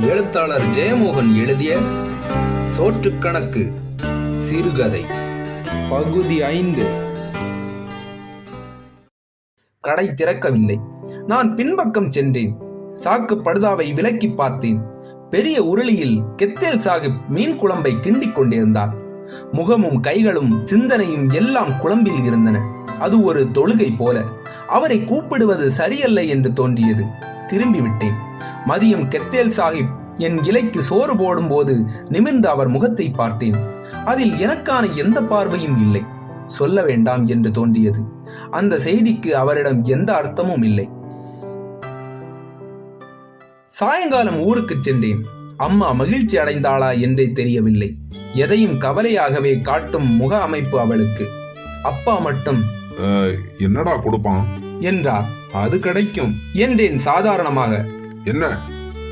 எழுத்தாளர் ஜெயமோகன் எழுதிய சோற்றுக்கணக்கு சிறுகதை பகுதி ஐந்து. கடை திறக்கவில்லை. நான் பின்பக்கம் சென்றேன். சாக்கு படுதாவை விலக்கி பார்த்தேன். பெரிய உருளியில் கெத்தேல் சாஹிப் மீன் குழம்பை கிண்டிக் கொண்டிருந்தார். முகமும் கைகளும் சிந்தனையும் எல்லாம் குழம்பில் இருந்தன. அது ஒரு தொழுகை போல. அவரை கூப்பிடுவது சரியல்ல என்று தோன்றியது. திரும்பி விட்டேன் மதியம் கெத்தேல் சாஹிப் என் இலைக்கு சோறு போடும்போது நிமிர்ந்து அவர் முகத்தை பார்த்தேன். அதில் எனக்கான எந்த பார்வையும் இல்லை. சொல்ல வேண்டாம் என்று தோன்றியது. அந்த செய்திக்கு அவரிடம் எந்த அர்த்தமும் இல்லை. சாயங்காலம் ஊருக்கு சென்றேன். அம்மா மகிழ்ச்சி அடைந்தாளா என்றே தெரியவில்லை. எதையும் கவலையாகவே காட்டும் முக அமைப்பு அவளுக்கு. அப்பா மட்டும் என்னடா கொடுப்பான்? என்றார். அது கிடைக்கும். என்றேன் சாதாரணமாக. என்ன?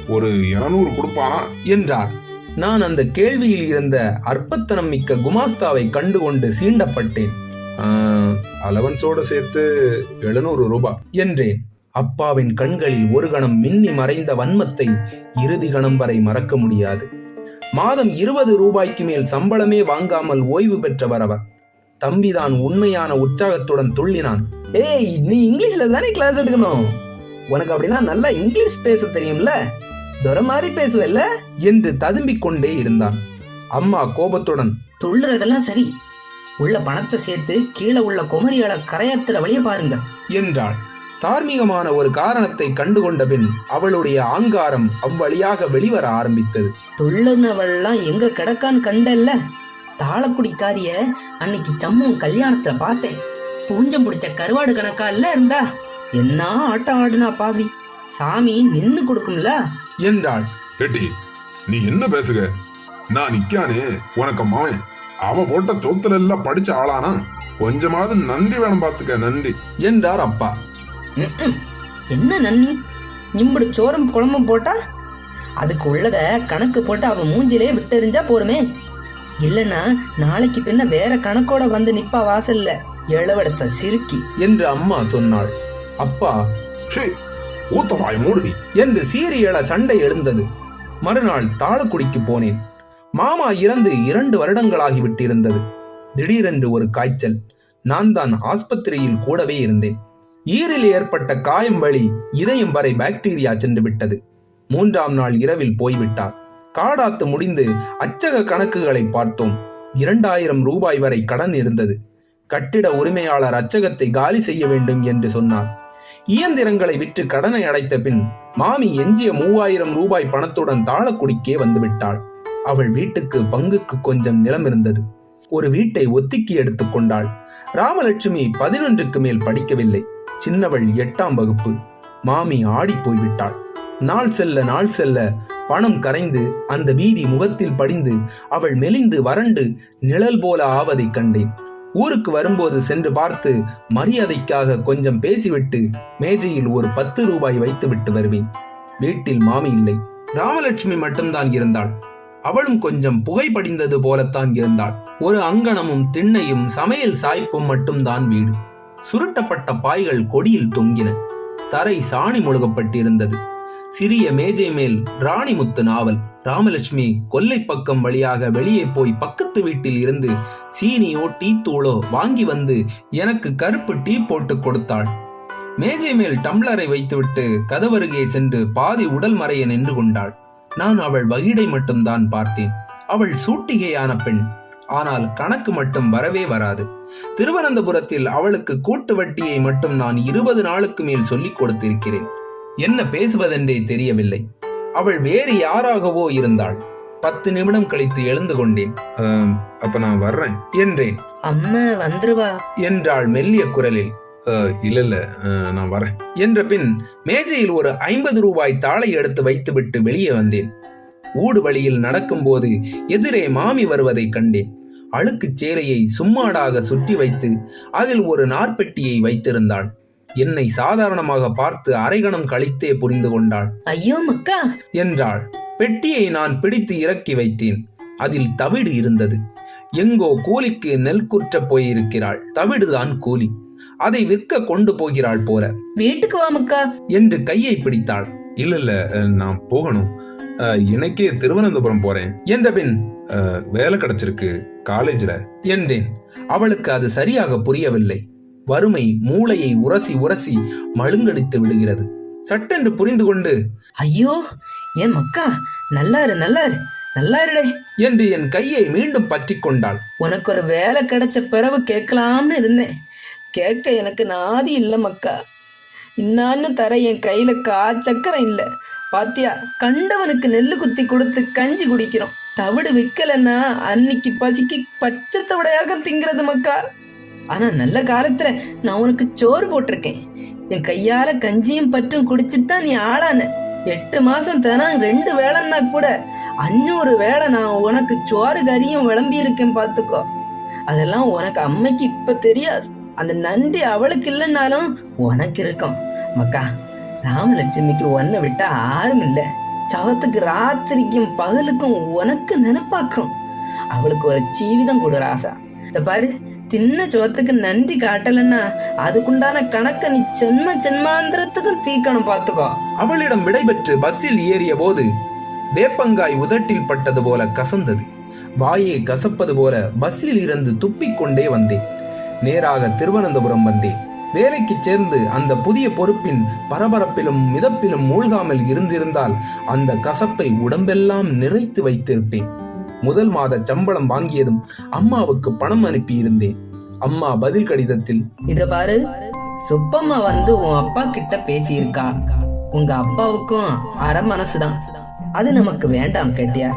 ஒரு இருநூறு கொடுப்பானா? என்றார். நான் அந்த கேள்வியில் இருந்த அற்பத்தனம் மிக்க குமாஸ்தாவை கண்டுகொண்டு சீண்டப்பட்டேன். அலவன்ஸோட சேர்த்து எழுநூறு ரூபாய் என்றேன். அப்பாவின் கண்களில் ஒரு கணம் மின்னி மறைந்த வன்மத்தை இறுதி கணம் வரை மறக்க முடியாது. மாதம் இருபது ரூபாய்க்கு மேல் சம்பளமே வாங்காமல் ஓய்வு பெற்றவர் அவர். தம்பிதான் உண்மையான உற்சாகத்துடன் துள்ளினான். ஏய் நீ இங்கிலீஷ்ல தானே கிளாஸ் எடுக்கணும்? உனக்கு அப்படின்னா நல்லா இங்கிலீஷ் பேச தெரியும்ல? துரை மாதிரி பேசுவல்ல? என்று ததும்பிக் கொண்டே இருந்தான். அம்மா கோபத்துடன் துள்ளுறதெல்லாம் சரி. உள்ள பணத்தை சேர்த்து கீழே உள்ள குமரியால கரையாத்துற வழிய பாருங்க. என்றாள். தார்மீகமான ஒரு காரணத்தை கண்டுகொண்ட பின் அவளுடைய ஆங்காரம் அவ்வழியாக வெளிவர ஆரம்பித்தது. துள்ளுனவள்லாம் எங்க கிடக்கான்னு கண்டல்ல? தாளக்குடிக்காரிய அன்னைக்கு ஜம்மு கல்யாணத்துல பார்த்தேன். பூஞ்சம் பிடிச்ச கருவாடு கணக்கா இல்ல இருந்தா? என்ன ஆட்டம் ஆடுனா பாவி? சாமி நின்னு கொடுக்கும்ல? என்றாள். ஏட்டி நீ என்ன பேசுக? நான் நிக்கானே உனக்கு மவன். அவன் போட்ட சொத்துல எல்லாம் படிச்ச ஆளானா? கொஞ்சமாவது நன்றி வேணும் பாத்துக்க நன்றி. என்றார் அப்பா. என்ன நன்னி நிம்புடு சோறும் குழம்பும் போட்டா? அதுக்கு உள்ளத கணக்கு போட்டு அவன் மூஞ்சிலே விட்டெறிஞ்சா போருமே. இல்லைன்னா நாளைக்கு பின்ன வேற கணக்கோட வந்து நிப்பா வாசல்ல. இளவெடுத்த சிறுக்கி. என்று அம்மா சொன்னாள். அப்பா. ஊத்தவாய் மூடுடி என்று சீரியள சண்டை எழுந்தது. மறுநாள் தாளக்குடிக்கு போனேன். மாமா இறந்து இரண்டு வருடங்களாகிவிட்டிருந்தது திடீரென்று ஒரு காய்ச்சல். நான் தான் ஆஸ்பத்திரியில் கூடவே இருந்தேன். ஈரில் ஏற்பட்ட காயம் வழி இதயம் வரை பாக்டீரியா சென்று விட்டது. மூன்றாம் நாள் இரவில் போய்விட்டார். காடாத்து முடிந்து அச்சக கணக்குகளை பார்த்தோம். இரண்டாயிரம் ரூபாய் வரை கடன் இருந்தது. கட்டிட உரிமையாளர் அச்சகத்தை காலி செய்ய வேண்டும் என்று சொன்னார். இயந்திரங்களை விற்று கடனை அடைத்த பின் மாமி எஞ்சிய மூவாயிரம் ரூபாய் பணத்துடன் தாளக்குடிக்கே வந்துவிட்டாள் அவள் வீட்டுக்கு பங்குக்கு கொஞ்சம் நிலம் இருந்தது. ஒரு வீட்டை ஒத்திக்கி எடுத்துக் கொண்டாள். ராமலட்சுமி பதினொன்றுக்கு மேல் படிக்கவில்லை. சின்னவள் எட்டாம் வகுப்பு. மாமி ஆடி போய்விட்டாள். நாள் செல்ல நாள் செல்ல பணம் கரைந்து அந்த வீதி முகத்தில் படிந்து அவள் மெலிந்து வறண்டு நிழல் போல ஆவதைக் கண்டேன். ஊருக்கு வரும்போது சென்று பார்த்து மரியாதைக்காக கொஞ்சம் பேசிவிட்டு மேஜையில் ஒரு பத்து ரூபாய் வைத்துவிட்டு வருவேன். வீட்டில் மாமி இல்லை. ராமலட்சுமி மட்டும்தான் இருந்தாள். அவளும் கொஞ்சம் புகை படிந்தது போலத்தான் இருந்தாள். ஒரு அங்கணமும் திண்ணையும் சமையல் சாய்ப்பும் மட்டும்தான் வீடு. சுருட்டப்பட்ட பாய்கள் கொடியில் தொங்கின. தரை சாணி முழுகப்பட்டிருந்தது. சிறிய மேஜை மேல் ராணிமுத்து நாவல். ராமலட்சுமி கொல்லை பக்கம் வழியாக வெளியே போய் பக்கத்து வீட்டில் இருந்து சீனியோ டீ தூளோ வாங்கி வந்து எனக்கு கருப்பு டீ போட்டு கொடுத்தாள். மேஜை மேல் டம்ளரை வைத்துவிட்டு கதவருகே சென்று பாதி உடல் மறைய நின்று கொண்டாள். நான் அவள் வகிடை மட்டும்தான் பார்த்தேன். அவள் சூட்டிகையான பெண். ஆனால் கணக்கு மட்டும் வரவே வராது. திருவனந்தபுரத்தில் அவளுக்கு கூட்டு வட்டியை மட்டும் நான் இருபது நாளுக்கு மேல் சொல்லிக் கொடுத்திருக்கிறேன். என்ன பேசுவதென்றே தெரியவில்லை. அவள் வேறு யாராகவோ இருந்தாள். பத்து நிமிடம் கழித்து எழுந்து கொண்டேன். "ஆம், அப்ப நான் வர்றேன் என்றேன். அம்மா வந்துருவா. என்றாள் மெல்லிய குரலில். "அஹ், இல்ல நான் வரேன் என்ற பின் மேஜையில் ஒரு ஐம்பது ரூபாய் தாளை எடுத்து வைத்துவிட்டு வெளியே வந்தேன். ஊடு வழியில் நடக்கும்போது எதிரே மாமி வருவதை கண்டேன். அழுக்குச் சேலையை சும்மாடாக சுற்றி வைத்து அதில் ஒரு நார்பெட்டியை வைத்திருந்தாள். என்னை சாதாரணமாக பார்த்து அரைகணம் கழித்தே புரிந்து கொண்டாள். ஐயோ மக்கா என்றாள். பெட்டியை நான் பிடித்து இறக்கி வைத்தேன். அதில் தவிடு இருந்தது. எங்கோ கூலிக்கு நெல் குற்றப் போயிருக்கிறாள். தவிடுதான் கூலி அதை விற்க கொண்டு போகிறாள் போல. வீட்டுக்கு வா மக்கா என்று கையை பிடித்தாள். இல்ல இல்ல நான் போகணும். இன்னைக்கே திருவனந்தபுரம் போறேன். என்ற பின் வேலை கிடைச்சிருக்கு. காலேஜ்ல. என்றேன். அவளுக்கு அது சரியாக புரியவில்லை. வறுமை மூளையை உரசி உரசி மழுங்கடித்து விடுகிறது. சட்டென்று புரிந்து கொண்டு ஐயோ ஏன் மக்கா நல்லா இரு நல்லா இரு நல்லா இருடே என்று என் கையை மீண்டும் பற்றி கொண்டாள். உனக்கு ஒரு வேலை கிடைச்ச பிறகு கேட்கலாம்னு இருந்தேன். கேட்க எனக்கு நாதி இல்லை மக்கா. இன்னான்னு தர என் கையில கா சக்கரம் இல்லை. பாத்தியா கண்டவனுக்கு நெல்லு குத்தி கொடுத்து கஞ்சி குடிக்கிறோம். தவிடு விற்கலன்னா அன்னைக்கு பசிக்கு பச்சை தவிடையாக திங்கிறது மக்கா. ஆனா நல்ல காலத்துல நான் உனக்கு சோறு போட்டிருக்கேன். என் கையால கஞ்சியும் பற்றும் குடிச்சுதான் நீ ஆளான. எட்டு மாசம் தினம் ரெண்டு வேளைன்னா கூட அஞ்சூறு வேளை நான் உனக்கு சோறு கறியும் விளம்பி இருக்கேன் பார்த்துக்கோ அதெல்லாம் உனக்கு அம்மைக்கு இப்ப தெரியாது. அந்த நன்றி அவளுக்கு இல்லைன்னாலும் உனக்கு இருக்கும். மக்கா ராமலட்சுமிக்கு ஒன்னை விட்டா யாரும் இல்லை. சவத்துக்கு ராத்திரிக்கும் பகலுக்கும் உனக்கு நினைப்பாக்கும். அவளுக்கு ஒரு ஜீவிதம் கொடு ராசா. இந்த பாரு தின்ன சோத்துக்கு நன்றி காட்டலன்னா அதுக்குண்டான கணக்க நீ ஜென்ம ஜென்மாந்திரத்துக்கும் தீக்கணும் பார்த்துக்கோ. அவளிடம் விடைபெற்று பஸ்ஸில் ஏறிய போது வேப்பங்காய் உதட்டில் பட்டது போல கசந்தது. வாயை கசப்பது போல பஸ்ஸில் இருந்து துப்பிக் கொண்டே வந்தேன். நேராக திருவனந்தபுரம் வந்தேன். வேலைக்கு சேர்ந்து அந்த புதிய பொறுப்பின் பரபரப்பிலும் மிதப்பிலும் மூழ்காமல் இருந்திருந்தால் அந்த கசப்பை உடம்பெல்லாம் நிறைத்து வைத்திருப்பேன். முதல் மாத சம்பளம் வாங்கியதும் அம்மாவுக்கு பணம் அனுப்பியிருந்தேன். அம்மா பதில் கடிதத்தில் இத பாரு சுப்பம்மா வந்து உன் அப்பா கிட்ட பேசியிருக்கா. உங்க அப்பாவுக்கும் அரை மனசுதான். அது நமக்கு வேண்டாம் கேட்டியா.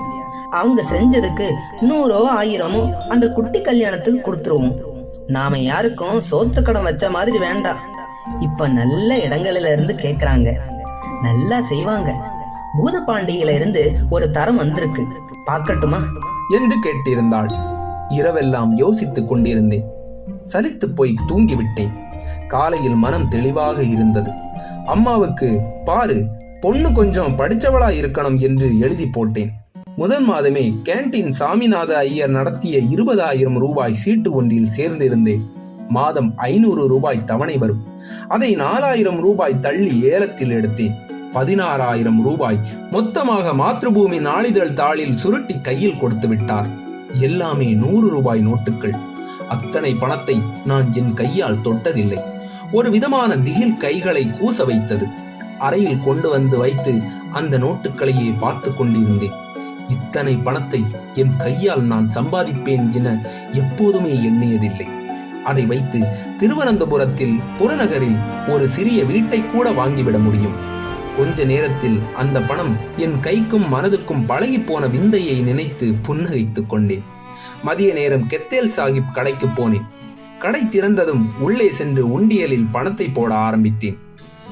அவங்க செஞ்சதுக்கு நூறோ ஆயிரமோ அந்த குட்டி கல்யாணத்துக்கு கொடுத்துருவோம். நாம யாருக்கும் சோத்து கடன் வச்ச மாதிரி வேண்டாம். இப்ப நல்ல இடங்களில இருந்து கேக்குறாங்க. நல்லா செய்வாங்க. பூதபாண்டியில இருந்து ஒரு தரம் வந்திருக்கு. பார்க்கட்டுமா? என்று கேட்டிருந்தாள். இரவெல்லாம் யோசித்துக் கொண்டிருந்தேன். சலித்துப் போய் தூங்கிவிட்டேன். காலையில் மனம் தெளிவாக இருந்தது. அம்மாவுக்கு பாரு பொண்ணு கொஞ்சம் படித்தவளா இருக்கணும் என்று எழுதி போட்டேன். முதல் மாதமே கேண்டீன் சாமிநாத ஐயர் நடத்திய இருபதாயிரம் ரூபாய் சீட்டு ஒன்றில் சேர்ந்திருந்தேன். மாதம் ஐநூறு ரூபாய் தவணை வரும். அதை நாலாயிரம் ரூபாய் தள்ளி ஏலத்தில் எடுத்தேன். பதினாறாயிரம் ரூபாய் மொத்தமாக மாத்ருபூமி நாளிதழ் தாளில் சுருட்டி கையில் கொடுத்து விட்டார். எல்லாமே நூறு ரூபாய் நோட்டுகள். அத்தனை பணத்தை நான் என் கையால் தொட்டதில்லை. ஒரு விதமான திகில் கைகளை கூச வைத்தது. அறையில் கொண்டு வந்து வைத்து அந்த நோட்டுகளையே பார்த்து கொண்டிருந்தேன். இத்தனை பணத்தை என் கையால் நான் சம்பாதிப்பேன் என எப்போதுமே எண்ணியதில்லை. அதை வைத்து திருவனந்தபுரத்தில் புறநகரில் ஒரு சிறிய வீட்டை கூட வாங்கிவிட முடியும். கொஞ்ச நேரத்தில் அந்த பணம் என் கைக்கும் மனதுக்கும் பழகி போன விந்தையை நினைத்து புன்னகைத்துக் கொண்டேன். மதிய நேரம் கெத்தேல் சாஹிப் கடைக்கு போனேன். கடை திறந்ததும் உள்ளே சென்று உண்டியலில் பணத்தை போட ஆரம்பித்தேன்.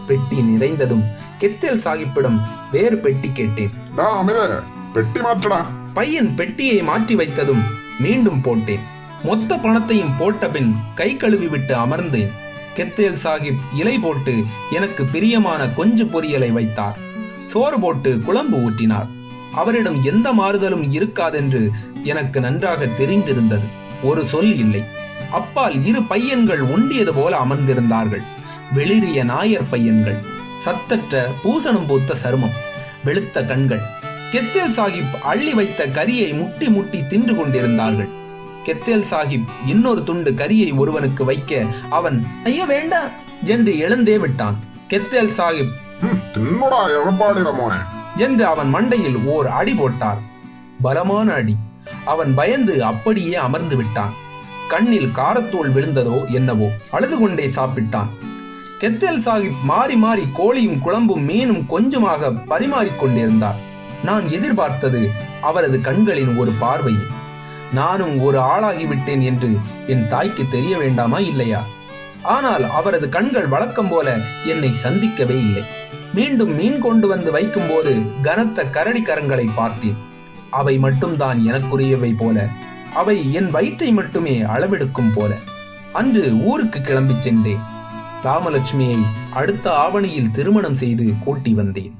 பெட்டி நிறைந்ததும் கெத்தேல் சாஹிப்பிடம் வேறு பெட்டி கேட்டேன். பெட்டி மாற்றடா. பையன் பெட்டியை மாற்றி வைத்ததும் மீண்டும் போட்டேன். மொத்த பணத்தையும் போட்ட பின் கை கழுவி விட்டு அமர்ந்தேன். கெத்தேல் சாஹிப் இலை போட்டு எனக்கு பிரியமான கொஞ்சு பொரியலை வைத்தார். சோறு போட்டு குழம்பு ஊற்றினார். அவரிடம் எந்த மாறுதலும் இருக்காதென்று எனக்கு நன்றாக தெரிந்திருந்தது. ஒரு சொல் இல்லை. அப்பால் இரு பையன்கள் உண்டியது போல அமர்ந்திருந்தார்கள். வெளிரிய நாயர் பையன்கள். சத்தற்ற பூசணம் பூத்த சருமம். வெளுத்த கண்கள். கெத்தேல் சாஹிப் அள்ளி வைத்த கரியை முட்டி முட்டி தின்று கொண்டிருந்தார்கள். கெத்தேல் சாஹிப் இன்னொரு துண்டு கரியை ஒருவனுக்கு வைக்க அவன் ஐயோ வேண்டாம் என்று எழுந்தே விட்டான். கெத்தேல் சாஹிப் என்று அவன் மண்டையில் ஓர் அடி போட்டார். பலமான அடி. அவன் பயந்து அப்படியே அமர்ந்து விட்டான். கண்ணில் காரத்தூள் விழுந்ததோ என்னவோ அழுது கொண்டே சாப்பிட்டான். கெத்தேல் சாஹிப் மாறி மாறி கோழியும் குழம்பும் மீனும் கொஞ்சமாக பரிமாறிக் கொண்டிருந்தார் நான் எதிர்பார்த்தது அவரது கண்களின் ஒரு பார்வையை. நானும் ஒரு ஆளாகிவிட்டேன் என்று என் தாய்க்கு தெரிய வேண்டாமா இல்லையா? ஆனால் அவரது கண்கள் வழக்கம் போல என்னை சந்திக்கவே இல்லை. மீண்டும் மீன் கொண்டு வந்து வைக்கும்போது கனத்த கரடி கரங்களை பார்த்தேன். அவை மட்டும்தான் எனக்குரியவை போல. அவை என் வயிற்றை மட்டுமே அளவெடுக்கும் போல. அன்று ஊருக்கு கிளம்பிச் சென்றேன். ராமலட்சுமியை அடுத்த ஆவணியில் திருமணம் செய்து கூட்டி வந்தேன்.